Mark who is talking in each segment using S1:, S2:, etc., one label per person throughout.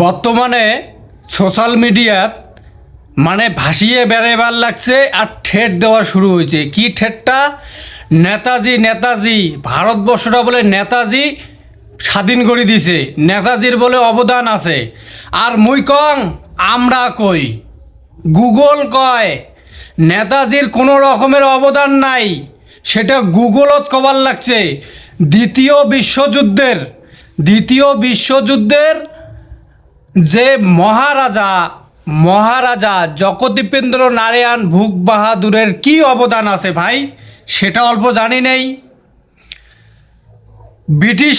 S1: বর্তমানে সোশ্যাল মিডিয়াত মানে ভাসিয়ে বেড়াইবার লাগছে আর ঠেট দেওয়া শুরু হয়েছে। কি ঠেটটা? নেতাজি নেতাজি, ভারতবর্ষটা বলে নেতাজি স্বাধীন করে দিছে নেতাজির বলে অবদান আছে। আর মুই কং আমরা কই? গুগল কয়? নেতাজির কোনো রকমের অবদান নাই। সেটা গুগলত কবার লাগছে। দ্বিতীয় বিশ্বযুদ্ধের দ্বিতীয় বিশ্বযুদ্ধের যে মহারাজা মহারাজা জগদীপেন্দ্র নারায়ণ ভূপ বাহাদুরের কি অবদান আছে ভাই? সেটা অল্প জানি নেই। ব্রিটিশ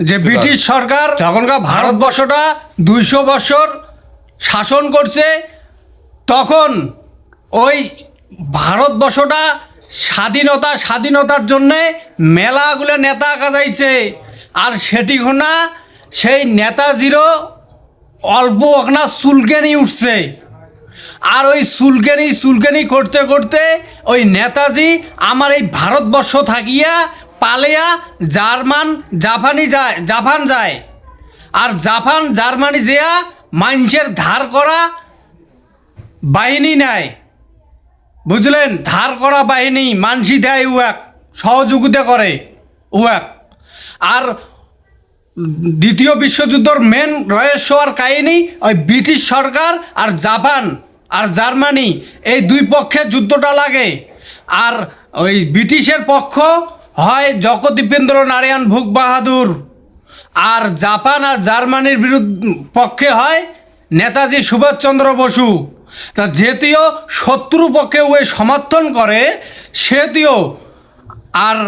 S1: যে ব্রিটিশ সরকার তখনকার ভারতবর্ষটা দুইশো বছর শাসন করছে তখন ওই ভারতবর্ষটা স্বাধীনতা স্বাধীনতার জন্যে মেলাগুলো নেতা কাজাইছে আর সেটি না সেই নেতাজিরও অল্প ওখানা চুলকেনি উঠছে। আর ওই চুলকেনি চুলকেনি করতে করতে ওই নেতাজি আমার এই ভারতবর্ষ থাকিয়া, পালেয়া জার্মান, জাপানি যায়, জাপান যায়। আর জাপান, জার্মানি যেয়া মানুষের ধার করা বাহিনী নেয়। বুঝলেন? ধার করা বাহিনী, মানসি দেয় উয়াক সহযোগিতা করে উয়াক আর দ্বিতীয় বিশ্বযুদ্ধর মেন রহস্য আর কাহিনী, ওই ব্রিটিশ সরকার আর জাপান আর জার্মানি, এই দুই পক্ষে যুদ্ধটা লাগে। আর ওই ব্রিটিশের পক্ষ হয় জগদীপেন্দ্র নারায়ণ ভূপ বাহাদুর। আর জাপান আর জার্মানির বিরুদ্ধ পক্ষে হয় নেতাজি সুভাষচন্দ্র বসু। তা যেটিও শত্রু পক্ষে ওই সমর্থন করে সেটিও আর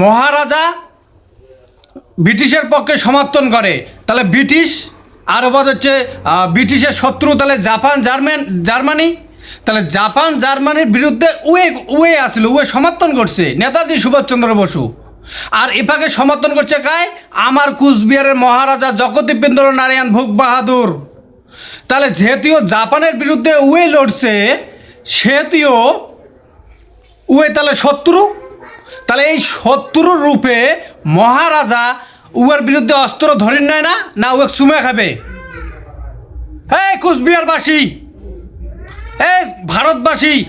S1: মহারাজা ব্রিটিশের পক্ষে সমর্থন করে। তাহলে ব্রিটিশ, আর ওপর হচ্ছে ব্রিটিশের শত্রু, তাহলে জাপান, জার্মান, জার্মানি। তাহলে জাপান, জার্মানির বিরুদ্ধে উয়ে উয়ে আসলো, উয়ে সমর্থন করছে, নেতাজি সুভাষচন্দ্র বসু। আর এপাকে সমর্থন করছে কায়? আমার কুচবিহারের মহারাজা জগদীপেন্দ্র নারায়ণ ভোগ বাহাদুর। তাহলে যেহেতুও জাপানের বিরুদ্ধে উয়ে লড়ছে সেহেতুও উয়ে তাহলে শত্রু। তাহলে এই শত্রুর রূপে মহারাজা উয়ের বিরুদ্ধে অস্ত্র ধরে নেয় না? না উয়ে সুমে খাবে। এই কুচবিহারবাসী, এই ভারতবাসী,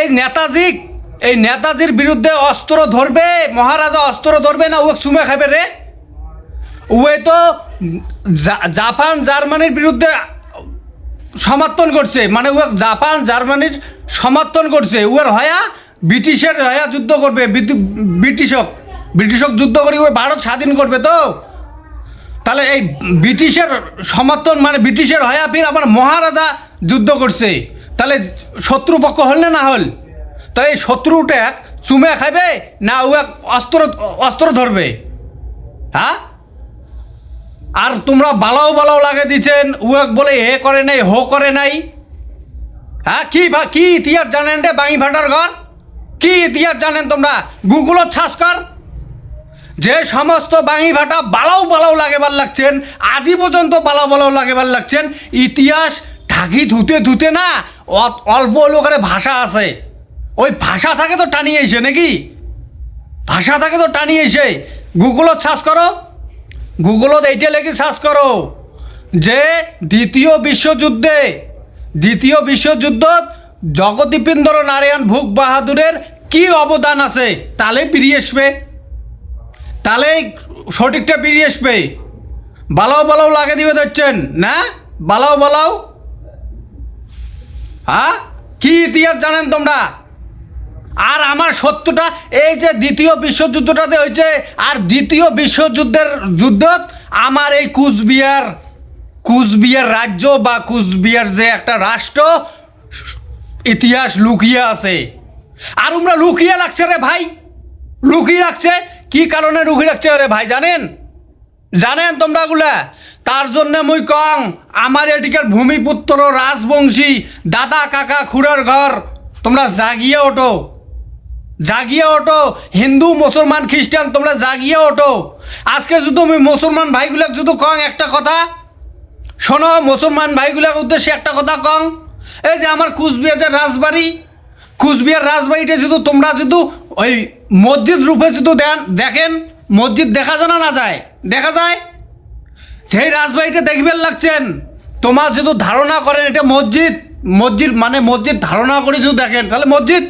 S1: এই নেতাজি, এই নেতাজির বিরুদ্ধে অস্ত্র ধরবে, মহারাজা অস্ত্র ধরবে না উয়ে সুমে খাবে রে। উয়ে তো জাপান, জার্মানির বিরুদ্ধে সমর্থন করছে। মানে ও জাপান, জার্মানির সমর্থন করছে। উয়ার হয়া ব্রিটিশের হয়া যুদ্ধ করবে ব্রিটি- ব্রিটিশক। ব্রিটিশক যুদ্ধ করি, ওই ভারত স্বাধীন করবে তো? তাহলে এই ব্রিটিশের সমর্থন মানে ব্রিটিশের হয়া ফির আমার মহারাজা যুদ্ধ করছে। তাহলে শত্রুপক্ষ হল না না হল? তাহলে এই শত্রুটা চুমে খাবে না ও এক অস্ত্র অস্ত্র ধরবে? হ্যাঁ আর তোমরা বালাও বালাও লাগে দিচ্ছেন উয়াক বলে এ করে নাই, হো করে নাই। হ্যাঁ কি ভা- কি ইতিহাস জানেন রে বাঙি ভাটার ঘর? কি ইতিহাস জানেন তোমরা? গুগলত ছাস কর। যে সমস্ত বাঙি ভাটা বালাও বালাও লাগেবার লাগছেন আজই পর্যন্ত বালাও বালাও লাগেবার লাগছেন, ইতিহাস ঢাকি ধুতে ধুতে না অল্প লোকের ভাষা আছে। ওই ভাষা থাকে তো টানিয়ে নাকি? ভাষা থাকে তো টানিয়ে গুগলত সার্চ করো। গুগলত এইটা লেগে সার্চ করো যে দ্বিতীয় বিশ্বযুদ্ধে, দ্বিতীয় বিশ্বযুদ্ধত জগদীপেন্দ্র নারায়ণ ভূপ বাহাদুরের কি অবদান আছে তাহলে বেরিয়ে আসবে। তাহলে সঠিকটা বেরিয়ে আসবে। বালাও বালাও লাগে দিবে ধরছেন, না? বালাও বালাও। হ্যাঁ? কি ইতিহাস জানেন তোমরা? আর আমার সত্যটা, এই যে দ্বিতীয় বিশ্বযুদ্ধটাতে হয়েছে, আর দ্বিতীয় বিশ্বযুদ্ধের যুদ্ধত আমার এই কুচবিহার কুচবিহার রাজ্য বা কুচবিহার যে একটা রাষ্ট্র, ইতিহাস লুকিয়ে আছে। আর তোমরা লুকিয়ে লাগছে রে ভাই, লুকিয়ে রাখছে কি কারণে লুকিয়ে রাখছে রে ভাই, জানেন? জানেন তোমরা গুলা? তার জন্য মুই কং, আমার এদিকের ভূমিপুত্র, রাজবংশী, দাদা, কাকা, খুড়ার ঘর, তোমরা জাগিয়ে ওঠো। জাগিয়ে ওঠো। হিন্দু, মুসলমান, খ্রিস্টান, তোমরা জাগিয়ে ওঠো। আজকে শুধু আমি মুসলমান ভাইগুলাক শুধু কং একটা কথা, শোনো, মুসলমান ভাইগুলার উদ্দেশ্যে একটা কথা কং। এই যে আমার কুচবিহারের রাজবাড়ি কুচবিহার রাজবাড়িটা শুধু তোমরা শুধু ওই মসজিদ রূপে শুধু দেন, দেখেন, মসজিদ দেখা যায় না যায়? দেখা যায়? সেই রাজবাড়িটা দেখবেন লাগছেন, তোমার যদি ধারণা করেন এটা মসজিদ মসজিদ মানে মসজিদ ধারণা করে যদি দেখেন, তাহলে মসজিদ।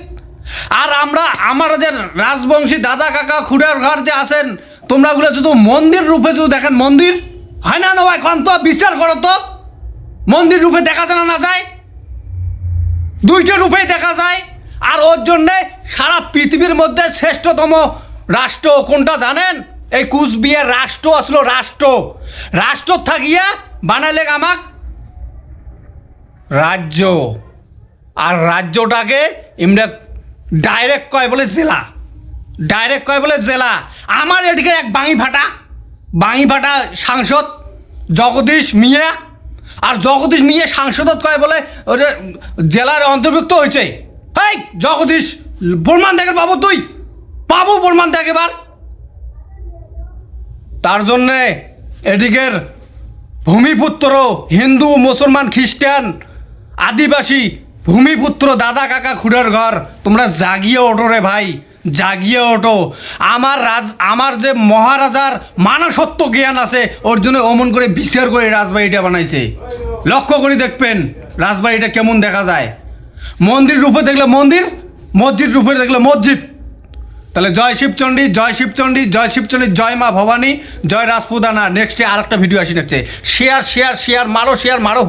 S1: আর আমরা, আমার যে রাজবংশী দাদা কাকা খুড়ার ঘর যে আছেন, তোমরা ওগুলো যদি মন্দির রূপে যদি দেখেন, মন্দির? হয় না না ভাই কন তো বিচার করো তো। মন্দির রূপে দেখা যায় না না যায়? দুইটা রূপেই দেখা যায়। আর ওর জন্যে সারা পৃথিবীর মধ্যে শ্রেষ্ঠতম রাষ্ট্র কোনটা জানেন? এই কুচবিহার রাষ্ট্র আসলো রাষ্ট্র। রাষ্ট্র থাকিয়া বানালে আমাক রাজ্য। আর রাজ্যটাকে ইমরা ডাইরেক্ট কয় বলে জেলা। ডাইরেক্ট কয় বলে জেলা। আমার এদিকে এক বাঙি ফাটা বাঙি ফাটা সাংসদ জগদীশ মিয়া। আর জগদীশ মিয়া সাংসদত কয় বলে জেলার অন্তর্ভুক্ত হয়েছে এই জগদীশ, প্রমাণ দেখে বাবু তুই? পাবো প্রমাণ দেখ এবার। তার জন্যে এদিকের ভূমিপুত্র হিন্দু, মুসলমান, খ্রিস্টান, আদিবাসী, ভূমিপুত্র দাদা কাকা খুড়ের ঘর, তোমরা জাগিয়ে ওঠো রে ভাই, জাগিয়ে ওঠো। আমার রাজ, আমার যে মহারাজার মানসত্ব জ্ঞান আছে, ওর জন্য অমন করে বিচার করে রাজবাড়িটা বানাইছে। লক্ষ্য করে দেখবেন, রাজবাড়িটা কেমন দেখা যায়। মন্দির রূপে দেখলে মন্দির, মসজিদ রূপে দেখলে মসজিদ। তাহলে জয় শিবচণ্ডী জয় শিবচণ্ডী জয় শিবচণ্ডী জয় মা ভবানী, জয় রাজপুদানা নেক্সটে আর একটা ভিডিও আসি নেক্সটে শেয়ার শেয়ার শেয়ার মারো শেয়ার মারো